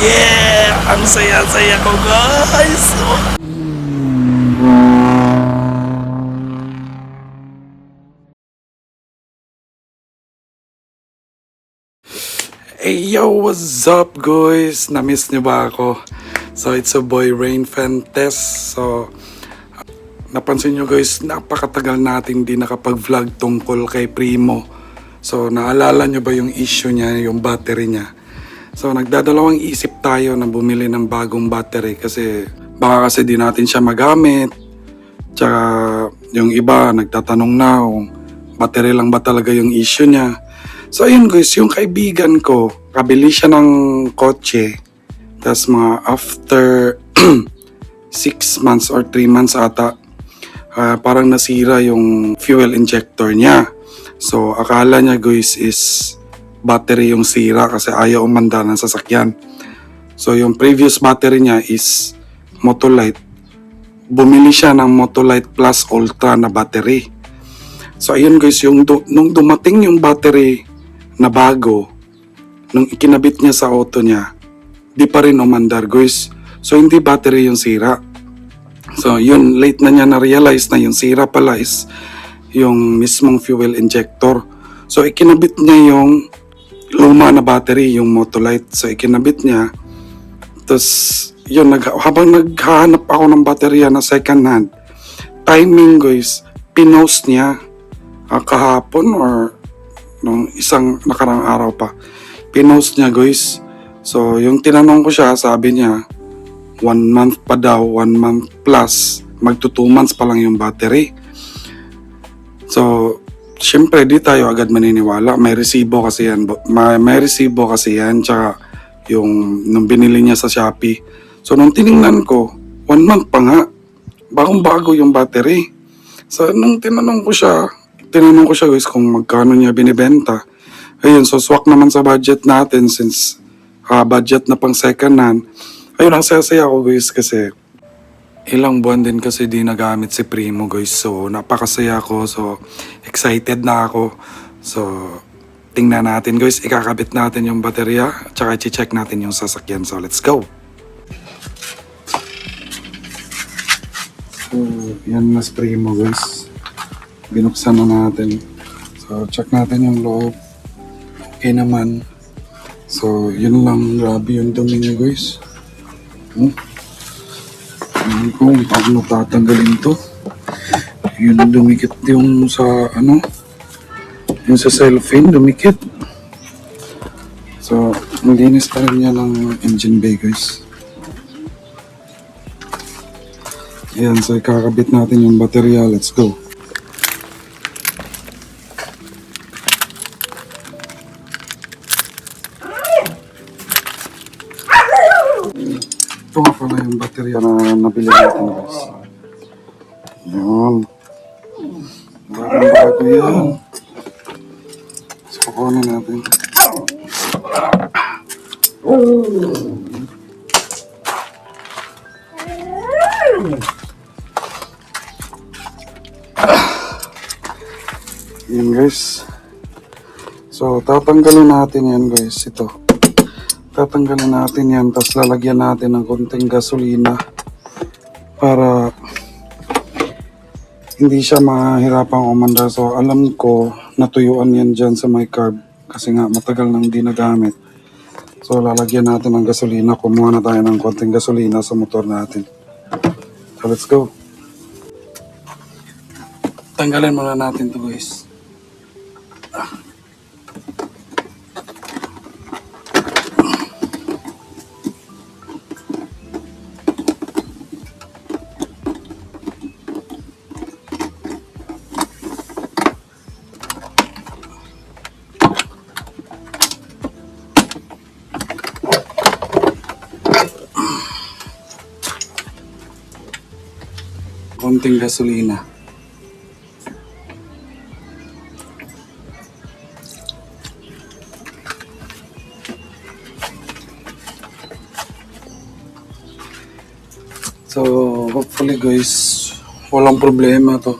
Yeah! Ang saya-saya ko guys! Hey yo, what's up guys? Namiss niyo ba ako? So it's a boy Rain Fantes. So napansin nyo guys, napakatagal natin di nakapag-vlog tungkol kay Primo. So naalala nyo ba yung issue niya, yung battery niya? So nagdadalawang isip tayo na bumili ng bagong battery kasi baka kasi di natin siya magamit. Tsaka yung iba nagtatanong na kung battery lang ba talaga yung issue niya. So ayun guys, yung kaibigan ko, kabili siya ng kotse. Tapos mga after 6 months or 3 months ata, ah, parang nasira yung fuel injector niya. So akala niya guys is battery yung sira kasi ayaw umanda ng sasakyan. So yung previous battery niya is Motolite. Bumili siya ng Motolite Plus Ultra na battery. So ayun guys, yung du- nung dumating yung battery na bago, nung ikinabit niya sa auto niya, di pa rin umandar guys. So hindi battery yung sira. So yun, late na niya na-realize na yung sira pala is yung mismong fuel injector. So ikinabit niya yung luma na battery, yung Motolite. So ikinabit niya. Tapos yun, nag, habang naghahanap ako ng baterya na second hand, timing guys, pinost niya ah, kahapon or nung isang nakarang araw pa. Pinost niya guys. So yung tinanong ko siya, sabi niya, one month pa daw, one month plus, magto two months pa lang yung battery. So, syempre di tayo agad maniniwala. May resibo kasi yan. May, may resibo kasi yan. Tsaka yung nung binili niya sa Shopee. So, nung tiningnan ko, one month pa nga. Bagong bago yung battery. So, nung tinanong ko siya, tinanong ko siya guys kung magkano niya binibenta. Ayun, so swak naman sa budget natin since ah, budget na pang second hand. Ayun, ang saya-saya ako guys kasi ilang buwan din kasi di nagamit si Primo guys. So napakasaya ko. So excited na ako. So tingnan natin guys. Ikakabit natin yung baterya. Tsaka i-check natin yung sasakyan. So let's go. So yan mas Primo guys. Binuksan na natin. So check natin yung loob. Okay naman. So yun lang. Grabe yung dumi niya guys. Hmm? Kung paano tatanggalin to. Yun dumikit yung sa ano, yung sa cellophane dumikit. So, malinis pa rin niya ng engine bay guys. Ayan, so ikakabit natin yung baterya. Let's go. Ito nga pala yung baterya na nabili natin guys. Yan. Bagong bago yan. So, kukunin natin. Yan guys. So, tatanggalin natin yan guys. Ito. Tatanggalin natin yan, tapos lalagyan natin ng konting gasolina para hindi siya mahirapang umanda. So, alam ko, natuyuan yan dyan sa my carb kasi nga matagal nang di nagamit. So, lalagyan natin ng gasolina. Kumuha na tayo ng konting gasolina sa motor natin. So, let's go. Tanggalin muna natin to guys. Konting gasolina. So, hopefully guys, walang problema to.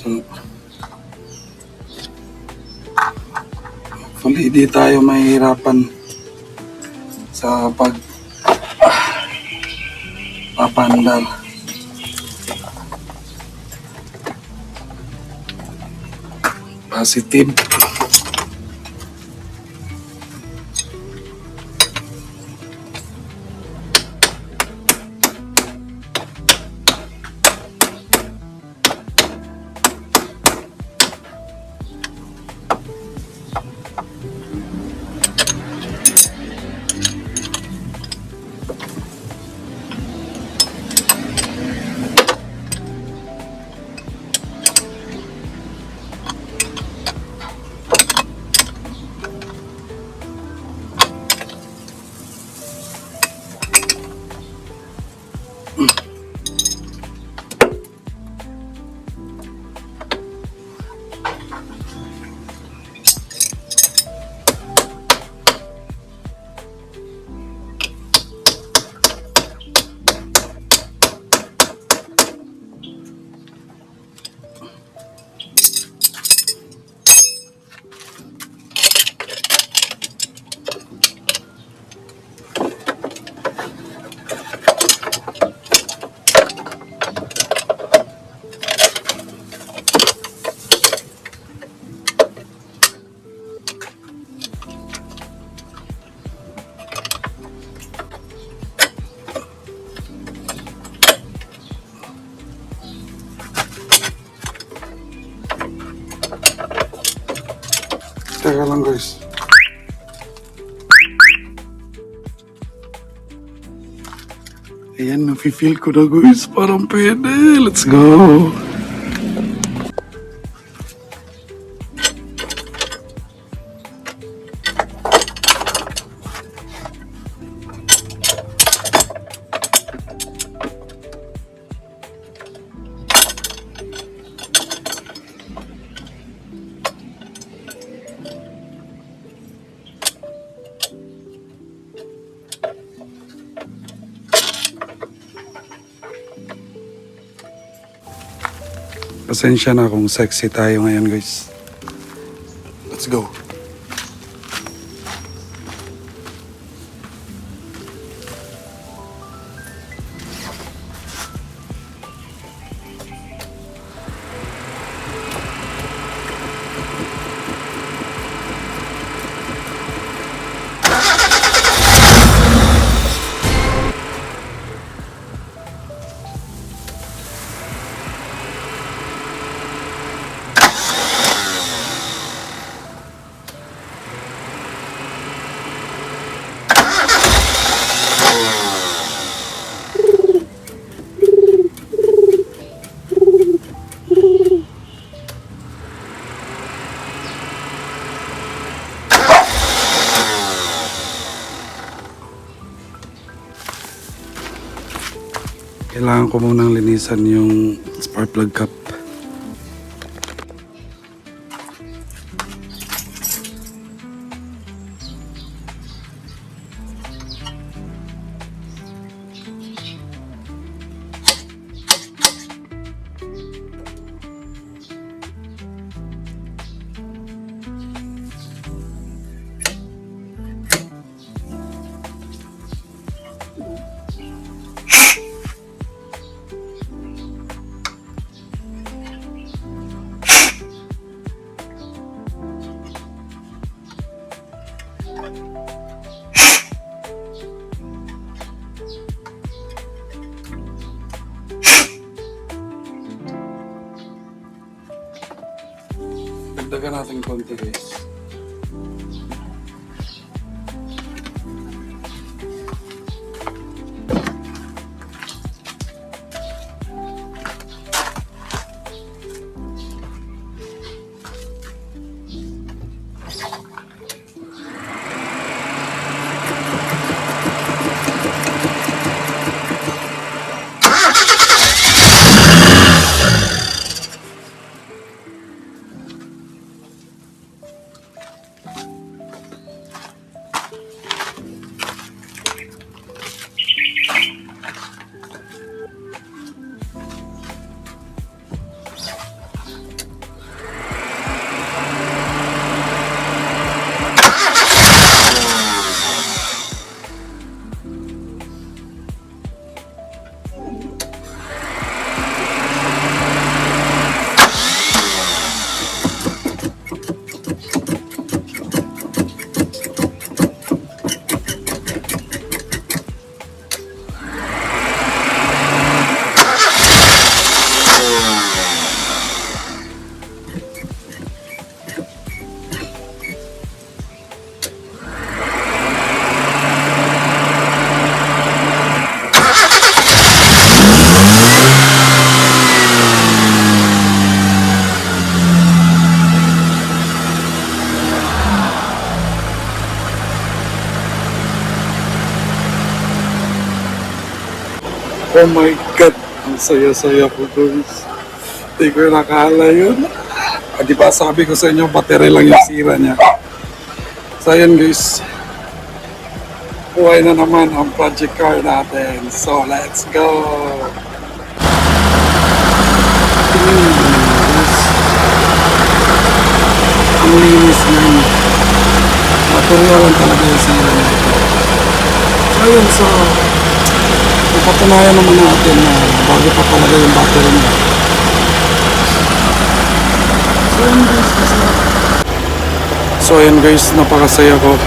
So, hopefully di tayo mahihirapan sa pag ah, más de tiempo. Teka lang guys. Ayan, nafe-feel ko na guys. Parang pwede. Let's go. Pasensya na kung sexy tayo ngayon guys. Let's go. Kailangan ko munang linisan yung spark plug cap. Dagdagan natin konti guys. Oh my God! Ang saya-saya ko guys. Hindi ko nakala yun. Ah, di ba sabi ko sa inyo, battery lang yung sira niya. So ayun guys. Buhay na naman ang project car natin. So let's go! Hmm, guys. Ang linis niyan. Material lang talaga yung sira niya. So ayun, so Ipatunayan naman natin na bago pa talaga yung battery niya. So yun guys, guys, napakasaya ko.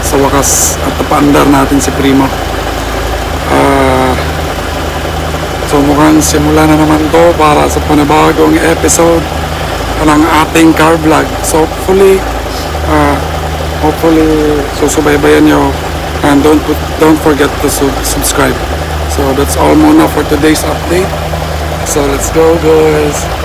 Sa wakas, at napaandar natin si Primo. Ah... so mukhang simula na naman to para sa panibagong episode ng ating car vlog. So hopefully, ah, hopefully susubaybayan nyo and don't put, don't forget to sub- subscribe. So that's all muna for today's update. So let's go guys.